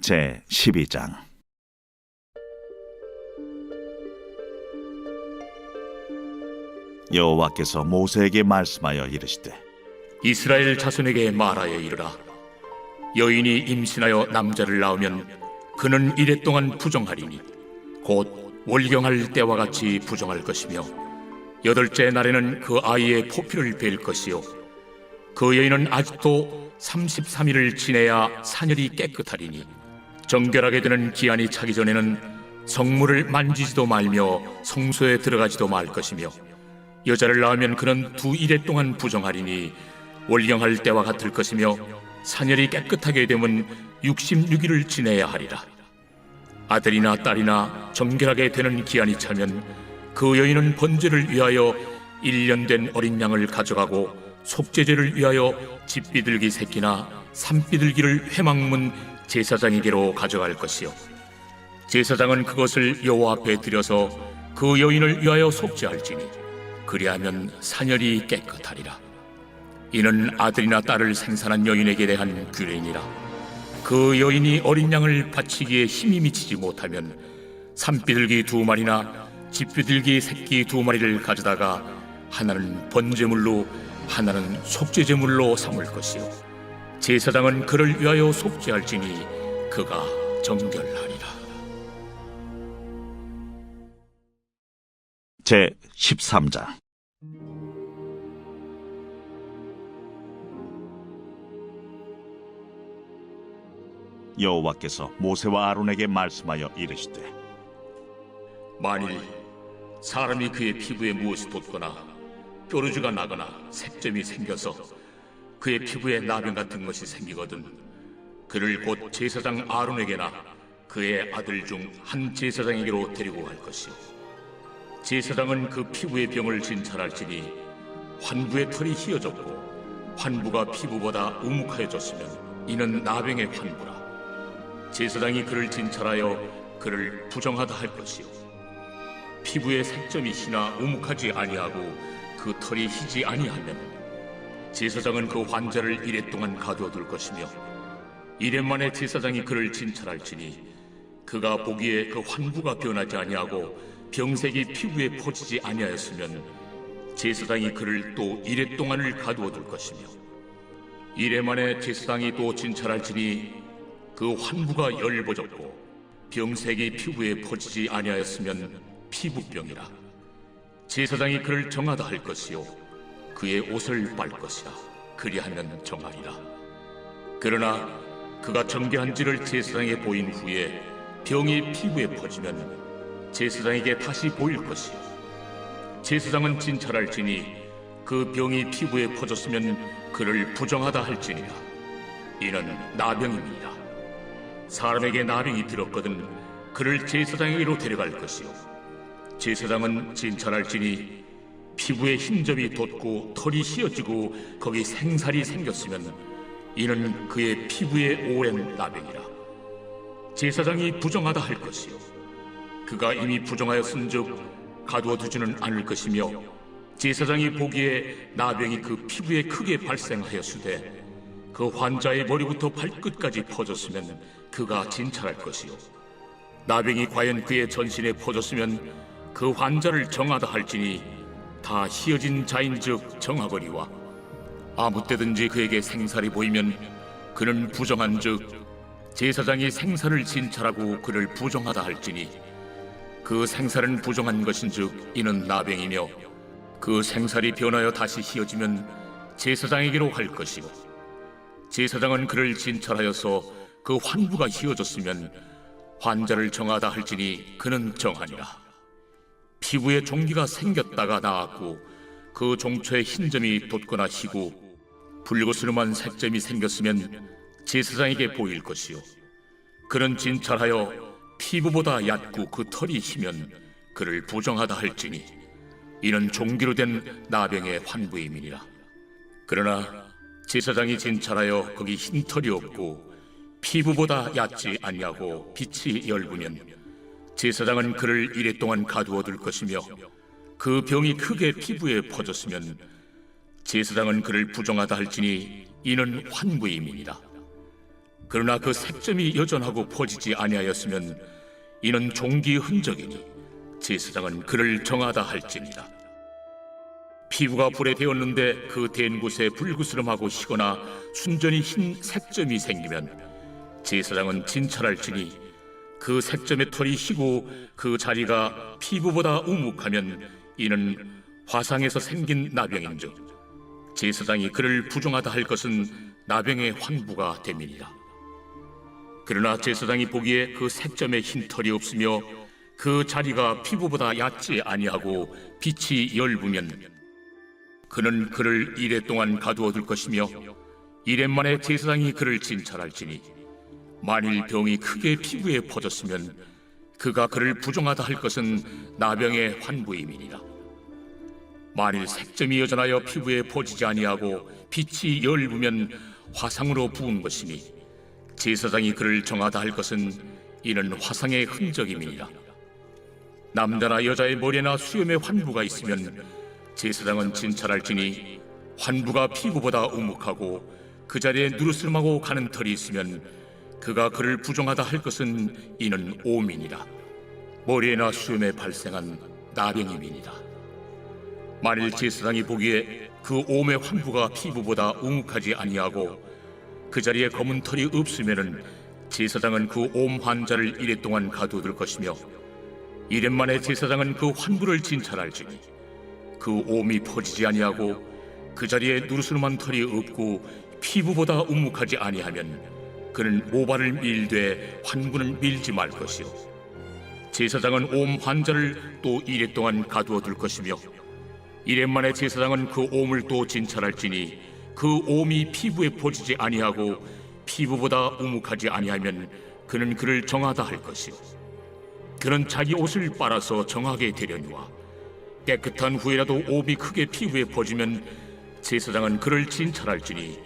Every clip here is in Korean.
제 12장. 여호와께서 모세에게 말씀하여 이르시되 이스라엘 자손에게 말하여 이르라. 여인이 임신하여 남자를 낳으면 그는 이래 동안 부정하리니 곧 월경할 때와 같이 부정할 것이며 여덟째 날에는 그 아이의 포피를 벨 것이요. 그 여인은 아직도 33일을 지내야 사녀리 깨끗하리니 정결하게 되는 기한이 차기 전에는 성물을 만지지도 말며 성소에 들어가지도 말 것이며 여자를 낳으면 그는 두 일해 동안 부정하리니 월경할 때와 같을 것이며 사녀리 깨끗하게 되면 66일을 지내야 하리라. 아들이나 딸이나 정결하게 되는 기한이 차면 그 여인은 번제를 위하여 1년 된 어린 양을 가져가고 속죄제를 위하여 집비둘기 새끼나 산비둘기를 회막문 제사장에게로 가져갈 것이요. 제사장은 그것을 여호와 앞에 들여서 그 여인을 위하여 속죄할지니 그리하면 사녀리 깨끗하리라. 이는 아들이나 딸을 생산한 여인에게 대한 규례니라. 그 여인이 어린 양을 바치기에 힘이 미치지 못하면 산비둘기 두 마리나 집비둘기 새끼 두 마리를 가져다가 하나는 번제물로 하나는 속죄제물로 삼을 것이요 제사장은 그를 위하여 속죄할지니 그가 정결하리라. 제 13장 여호와께서 모세와 아론에게 말씀하여 이르시되 만일 사람이 그의 피부에 무엇이 돋거나 뾰루지가 나거나 색점이 생겨서 그의 피부에 나병 같은 것이 생기거든 그를 곧 제사장 아론에게나 그의 아들 중 한 제사장에게로 데리고 갈 것이요 제사장은 그 피부의 병을 진찰할지니 환부의 털이 휘어졌고 환부가 피부보다 우묵하여졌으면 이는 나병의 환부라. 제사장이 그를 진찰하여 그를 부정하다 할 것이요 피부에 색점이 희나 우묵하지 아니하고 그 털이 희지 아니하면 제사장은 그 환자를 이래 동안 가두어둘 것이며 이래 만에 제사장이 그를 진찰할지니 그가 보기에 그 환부가 변하지 아니하고 병색이 피부에 퍼지지 아니하였으면 제사장이 그를 또 이래 동안을 가두어둘 것이며 이래 만에 제사장이 또 진찰할지니 그 환부가 열버졌고 병색이 피부에 퍼지지 아니하였으면 피부병이라. 제사장이 그를 정하다 할 것이요 그의 옷을 빨 것이라. 그리하면 정하리라. 그러나 그가 정결한지를 제사장에 보인 후에 병이 피부에 퍼지면 제사장에게 다시 보일 것이요. 제사장은 진찰할지니 그 병이 피부에 퍼졌으면 그를 부정하다 할지니라. 이는 나병입니다. 사람에게 나병이 들었거든 그를 제사장에게로 데려갈 것이요. 제사장은 진찰할지니 피부에 흰점이 돋고 털이 휘어지고 거기 생살이 생겼으면 이는 그의 피부에 오랜 나병이라. 제사장이 부정하다 할 것이요. 그가 이미 부정하였은즉 가두어 두지는 않을 것이며 제사장이 보기에 나병이 그 피부에 크게 발생하였으되 그 환자의 머리부터 발끝까지 퍼졌으면 그가 진찰할 것이요. 나병이 과연 그의 전신에 퍼졌으면 그 환자를 정하다 할지니 다 희어진 자인즉 정하거니와 아무 때든지 그에게 생살이 보이면 그는 부정한즉 제사장이 생살을 진찰하고 그를 부정하다 할지니 그 생살은 부정한 것인즉 이는 나병이며 그 생살이 변하여 다시 희어지면 제사장에게로 할 것이고 제사장은 그를 진찰하여서 그 환부가 희어졌으면 환자를 정하다 할지니 그는 정하니라 피부에 종기가 생겼다가 나았고 그 종초에 흰 점이 돋거나 희고 불구스름한 색점이 생겼으면 제사장에게 보일 것이요. 그는 진찰하여 피부보다 얕고 그 털이 희면 그를 부정하다 할지니 이는 종기로 된 나병의 환부임이니라. 그러나 제사장이 진찰하여 거기 흰 털이 없고 피부보다 얕지 아니하고 빛이 열구면 제사장은 그를 이래 동안 가두어 둘 것이며 그 병이 크게 피부에 퍼졌으면 제사장은 그를 부정하다 할지니 이는 환부임이니라. 그러나 그 색점이 여전하고 퍼지지 아니하였으면 이는 종기의 흔적이니 제사장은 그를 정하다 할지니라. 피부가 불에 데었는데 그댄 곳에 불구스름하고 희거나 순전히 흰 색점이 생기면 제사장은 진찰할지니 그 색점의 털이 희고 그 자리가 피부보다 우묵하면 이는 화상에서 생긴 나병인즉 제사장이 그를 부정하다 할 것은 나병의 환부가 됨이니라. 그러나 제사장이 보기에 그 색점에 흰 털이 없으며 그 자리가 피부보다 얕지 아니하고 빛이 열부면 그는 그를 이래 동안 가두어 둘 것이며 이래 만에 제사장이 그를 진찰할지니 만일 병이 크게 피부에 퍼졌으면 그가 그를 부정하다 할 것은 나병의 환부임이니라. 만일 색점이 여전하여 피부에 퍼지지 아니하고 빛이 열부면 화상으로 부은 것이니 제사장이 그를 정하다 할 것은 이는 화상의 흔적임이니라. 남자나 여자의 머리나 수염에 환부가 있으면 제사장은 진찰할지니 환부가 피부보다 우묵하고 그 자리에 누르스름하고 가는 털이 있으면 그가 그를 부정하다 할 것은 이는 오민이라. 머리에나 수염에 발생한 나병임이니라. 만일 제사장이 보기에 그 옴의 환부가 피부보다 우묵하지 아니하고 그 자리에 검은 털이 없으면은 제사장은 그 옴 환자를 이래 동안 가두어둘 것이며 이래 만에 제사장은 그 환부를 진찰할지니 그 옴이 퍼지지 아니하고 그 자리에 누르스름한 털이 없고 피부보다 우묵하지 아니하면 그는 모발을 밀되 환부는 밀지 말 것이요. 제사장은 옴 환자를 또 이래 동안 가두어 둘 것이며 이래 만에 제사장은 그 옴을 또 진찰할지니 그 옴이 피부에 퍼지지 아니하고 피부보다 우묵하지 아니하면 그는 그를 정하다 할 것이요. 그는 자기 옷을 빨아서 정하게 되려니와 깨끗한 후에라도 옴이 크게 피부에 퍼지면 제사장은 그를 진찰할지니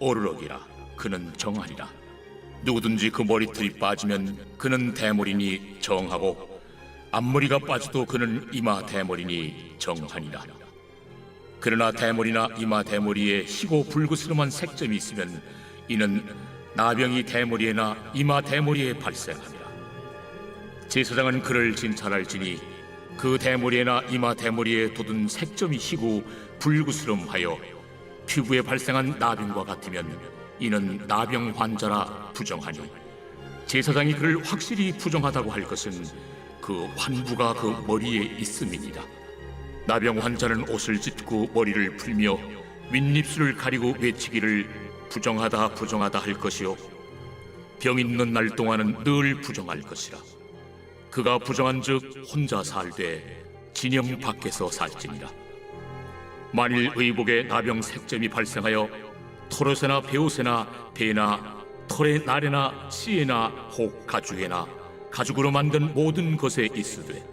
어르럭이라. 그는 정하리라. 누구든지 그 머리털이 빠지면 그는 대머리니 정하고 앞머리가 빠져도 그는 이마 대머리니 정하니라. 그러나 대머리나 이마 대머리에 희고 불구스름한 색점이 있으면 이는 나병이 대머리에나 이마 대머리에 발생하니라. 제사장은 그를 진찰할지니 그 대머리에나 이마 대머리에 돋은 색점이 희고 불구스름하여 피부에 발생한 나병과 같으면 이는 나병 환자라 부정하니 제사장이 그를 확실히 부정하다고 할 것은 그 환부가 그 머리에 있음이니라. 나병 환자는 옷을 찢고 머리를 풀며 윗입술을 가리고 외치기를 부정하다 부정하다 할 것이요. 병 있는 날 동안은 늘 부정할 것이라. 그가 부정한즉 혼자 살되 진영 밖에서 살지니라 만일 의복에 나병 색점이 발생하여 토롯에나 베옷에나 배나 털의 날에나 씨에나 혹 가죽에나 가죽으로 만든 모든 것에 있으되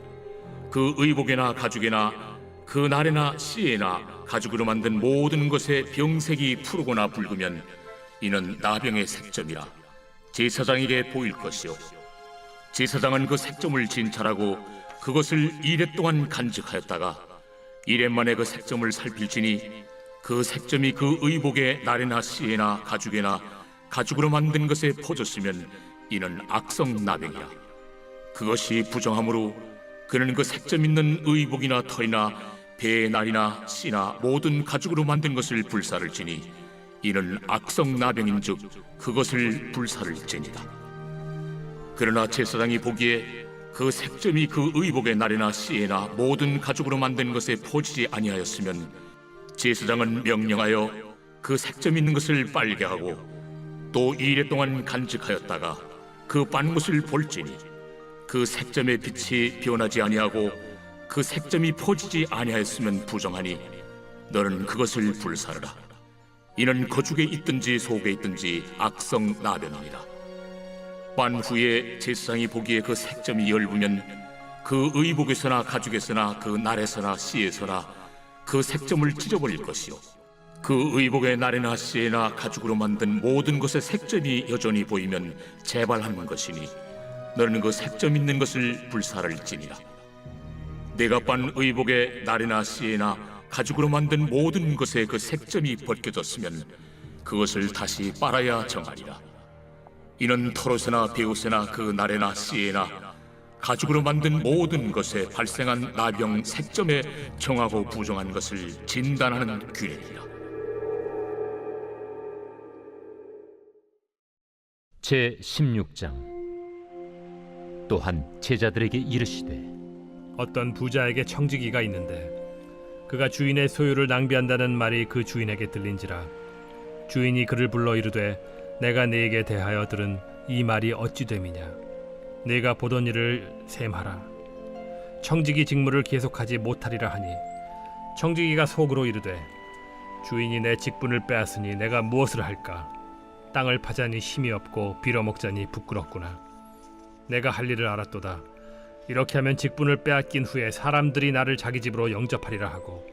그 의복에나 가죽에나 그 날에나 씨에나 가죽으로 만든 모든 것에 병색이 푸르거나 붉으면 이는 나병의 색점이라. 제사장에게 보일 것이요. 제사장은 그 색점을 진찰하고 그것을 이래 동안 간직하였다가 이래 만에 그 색점을 살필지니 그 색점이 그 의복의 날에나 씨에나 가죽에나 가죽으로 만든 것에 퍼졌으면 이는 악성 나병이라. 그것이 부정함으로 그는 그 색점 있는 의복이나 털이나 배의 날이나 씨나 모든 가죽으로 만든 것을 불사를 지니 이는 악성 나병인즉 그것을 불사를 지니라 그러나 제사장이 보기에 그 색점이 그 의복의 날이나 씨에나 모든 가죽으로 만든 것에 퍼지지 아니하였으면 제사장은 명령하여 그 색점 있는 것을 빨게 하고 또 이래 동안 간직하였다가 그 빤못을 볼지니 그 색점의 빛이 변하지 아니하고 그 색점이 퍼지지 아니하였으면 부정하니 너는 그것을 불사르라. 이는 거죽에 있든지 속에 있든지 악성 나병이니라 만후에 제사장이 보기에 그 색점이 엷으면 그 의복에서나 가죽에서나 그 날에서나 씨에서나 그 색점을 찢어버릴 것이요. 그 의복의 날에나 씨에나 가죽으로 만든 모든 것의 색점이 여전히 보이면 재발하는 것이니 너는 그 색점 있는 것을 불사를지니라. 내가 빤 의복의 날에나 씨에나 가죽으로 만든 모든 것의 그 색점이 벗겨졌으면 그것을 다시 빨아야 정하리라 이는 털옷에나 베옷에나 그 날에나 씨에나 가죽으로 만든 모든 것에 발생한 나병 색점에 정하고 부정한 것을 진단하는 규례니라. 제 16장 또한 제자들에게 이르시되 어떤 부자에게 청지기가 있는데 그가 주인의 소유를 낭비한다는 말이 그 주인에게 들린지라 주인이 그를 불러 이르되 내가 네게 대하여 들은 이 말이 어찌 됨이냐? 네가 보던 일을 셈하라. 청지기 직무를 계속하지 못하리라 하니 청지기가 속으로 이르되 주인이 내 직분을 빼앗으니 내가 무엇을 할까? 땅을 파자니 힘이 없고 빌어먹자니 부끄럽구나. 내가 할 일을 알았도다. 이렇게 하면 직분을 빼앗긴 후에 사람들이 나를 자기 집으로 영접하리라 하고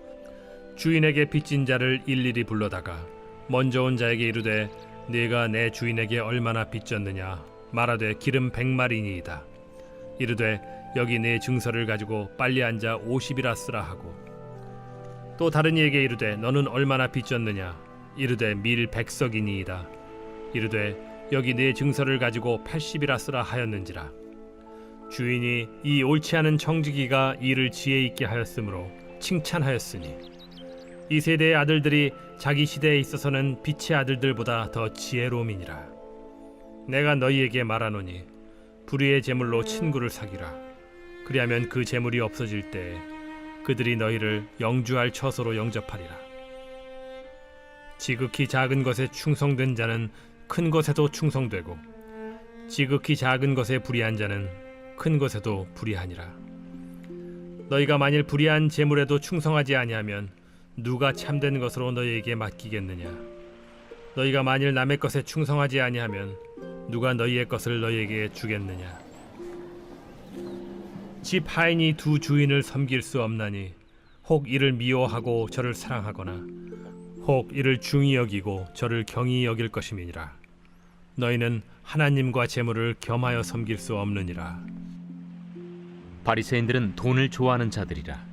주인에게 빚진 자를 일일이 불러다가 먼저 온 자에게 이르되 네가 내 주인에게 얼마나 빚졌느냐? 말하되 기름 백마리니이다. 이르되 여기 네 증서를 가지고 빨리 앉아 오십이라 쓰라 하고. 또 다른 이에게 이르되 너는 얼마나 빚졌느냐? 이르되 밀 백석이니이다. 이르되 여기 네 증서를 가지고 팔십이라 쓰라 하였는지라. 주인이 이 옳지 않은 청지기가 이를 지혜 있게 하였으므로 칭찬하였으니 이 세대의 아들들이 자기 시대에 있어서는 빛의 아들들보다 더 지혜로움이니라. 내가 너희에게 말하노니 불의의 제물로 친구를 사귀라. 그리하면 그 제물이 없어질 때에 그들이 너희를 영주할 처소로 영접하리라. 지극히 작은 것에 충성된 자는 큰 것에도 충성되고 지극히 작은 것에 불의한 자는 큰 것에도 불의하니라. 너희가 만일 불의한 재물에도 충성하지 아니하면 누가 참된 것으로 너희에게 맡기겠느냐? 너희가 만일 남의 것에 충성하지 아니하면 누가 너희의 것을 너희에게 주겠느냐? 집 하인이 두 주인을 섬길 수 없나니 혹 이를 미워하고 저를 사랑하거나 혹 이를 중히 여기고 저를 경히 여길 것임이니라. 너희는 하나님과 재물을 겸하여 섬길 수 없느니라. 바리새인들은 돈을 좋아하는 자들이라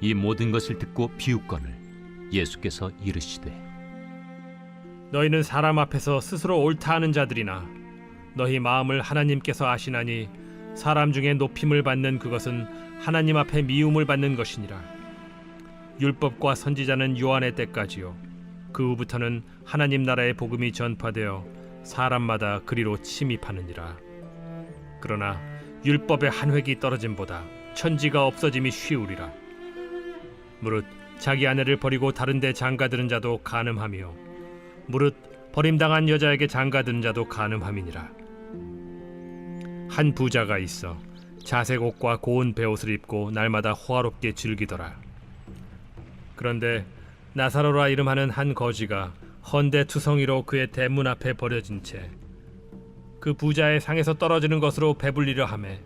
이 모든 것을 듣고 비웃거늘 예수께서 이르시되 너희는 사람 앞에서 스스로 옳다 하는 자들이나 너희 마음을 하나님께서 아시나니 사람 중에 높임을 받는 그것은 하나님 앞에 미움을 받는 것이니라. 율법과 선지자는 요한의 때까지요. 그 후부터는 하나님 나라의 복음이 전파되어 사람마다 그리로 침입하느니라. 그러나 율법의 한 획이 떨어짐보다 천지가 없어짐이 쉬우리라 무릇 자기 아내를 버리고 다른 데 장가드는 자도 간음하며 무릇 버림당한 여자에게 장가드는 자도 간음함이니라. 한 부자가 있어 자색 옷과 고운 베옷을 입고 날마다 호화롭게 즐기더라. 그런데 나사로라 이름하는 한 거지가 헌데 투성이로 그의 대문 앞에 버려진 채 그 부자의 상에서 떨어지는 것으로 배불리려 하매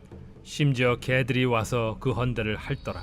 심지어 개들이 와서 그 헌데를 핥더라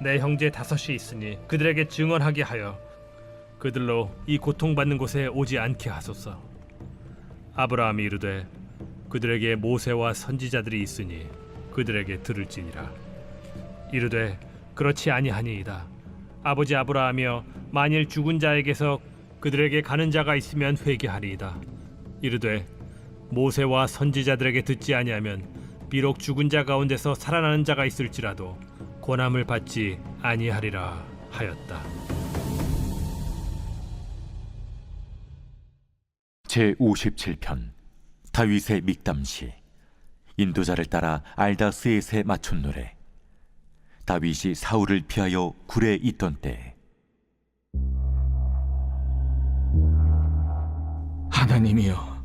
내 형제 다섯이 있으니 그들에게 증언하게 하여 그들로 이 고통받는 곳에 오지 않게 하소서. 아브라함이 이르되 그들에게 모세와 선지자들이 있으니 그들에게 들을지니라. 이르되 그렇지 아니하니이다. 아버지 아브라하며 만일 죽은 자에게서 그들에게 가는 자가 있으면 회개하리이다. 이르되 모세와 선지자들에게 듣지 아니하면 비록 죽은 자 가운데서 살아나는 자가 있을지라도 고난을 받지 아니하리라 하였다. 제 57편 다윗의 믹담시 인도자를 따라 알다스에세 맞춘 노래 다윗이 사울을 피하여 굴에 있던 때 하나님이여,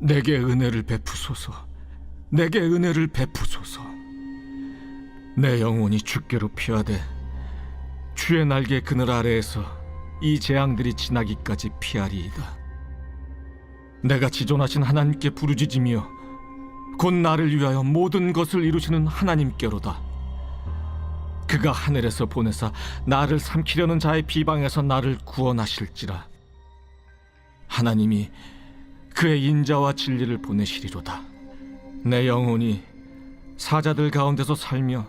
내게 은혜를 베푸소서. 내게 은혜를 베푸소서. 내 영혼이 주께로 피하되 주의 날개 그늘 아래에서 이 재앙들이 지나기까지 피하리이다. 내가 지존하신 하나님께 부르짖으며 곧 나를 위하여 모든 것을 이루시는 하나님께로다. 그가 하늘에서 보내사 나를 삼키려는 자의 비방에서 나를 구원하실지라. 하나님이 그의 인자와 진리를 보내시리로다. 내 영혼이 사자들 가운데서 살며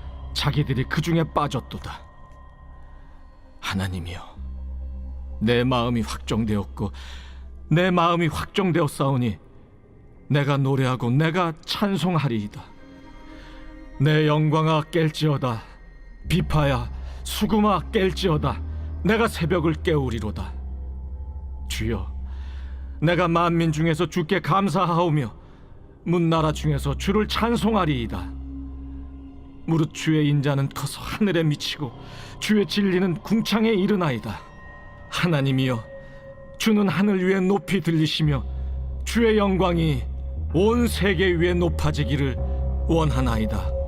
자기들이 그 중에 빠졌도다. 하나님이여, 내 마음이 확정되었고 내 마음이 확정되었사오니 내가 노래하고 내가 찬송하리이다. 내 영광아 깰지어다. 비파야 수금아 깰지어다. 내가 새벽을 깨우리로다. 주여, 내가 만민 중에서 주께 감사하오며 문나라 중에서 주를 찬송하리이다. 무릇 주의 인자는 커서 하늘에 미치고 주의 진리는 궁창에 이르나이다. 하나님이여, 주는 하늘 위에 높이 들리시며 주의 영광이 온 세계 위에 높아지기를 원하나이다.